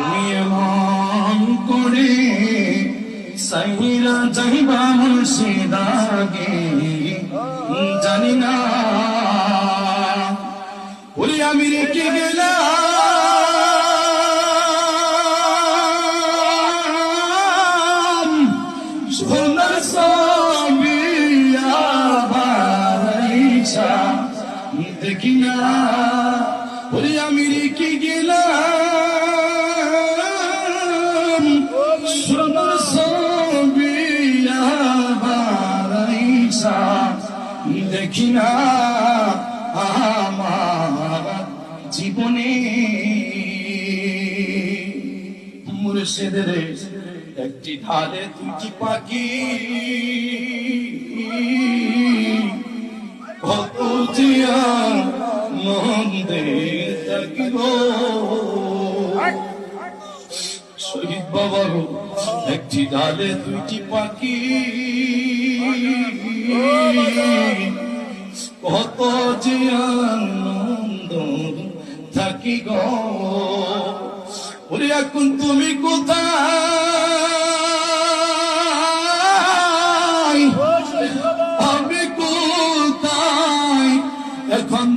তুমি এমন করে সাইরা যাইবা মুর্শিদাগে জানি না। ওরে আমি রেখে গেলাম। দেখি না। ওরে আমি রেখে গেলাম। সোনার সবিয়া বারাইছা দেখি না আমার জীবনে। মুর্শিদের একটি ধারে দুটি পাখি? কত জিয়া নন্দে থাকিব। বড় একটি ডালে দুইটি পাখি। কত যে আনন্দ থাকি গ। এখন তুমি কোথায়? আমি কোথায়? এখন